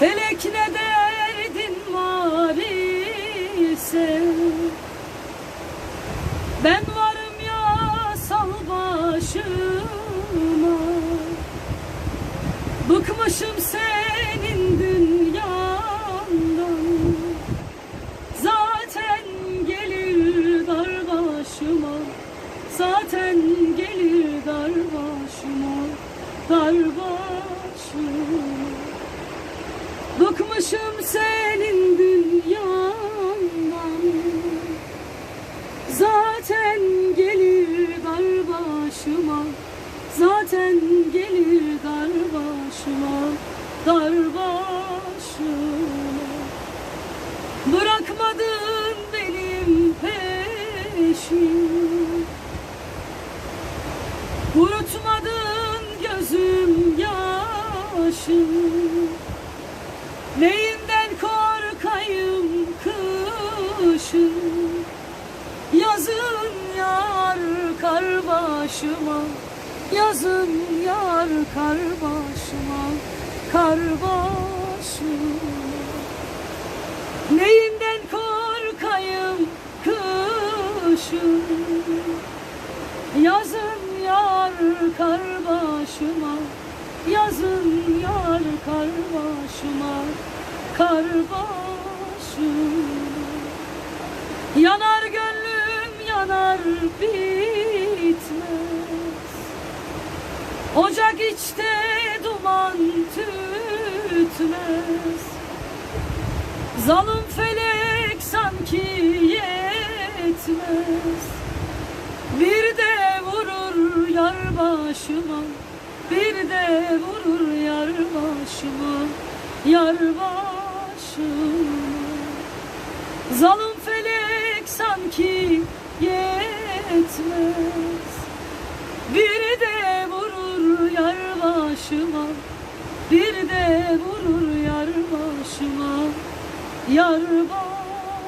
Felek ne derdin var ise Ben varım ya sal başıma. Bıkmışım senin dünyandan. Zaten gelir dar başıma Zaten gelir dar başıma Dar başıma Bıkmışım senin dünyandan. Zaten gelir dar başıma. Zaten gelir dar başıma. Dar başıma. Bırakmadın benim peşim Yazın yar kar başıma Yazın yar kar başıma Kar başıma. Neyinden korkayım kışın? Yazın yar kar başıma Yazın yar kar başıma Kar başıma bitmez. Ocak içte duman tütmez. Zalim felek sanki yetmez. Bir de vurur yar başıma Bir de vurur yar başıma Yar başıma. Zalim felek sanki yetmez Bir de vurur yar başıma Bir de vurur yar başıma Yar başıma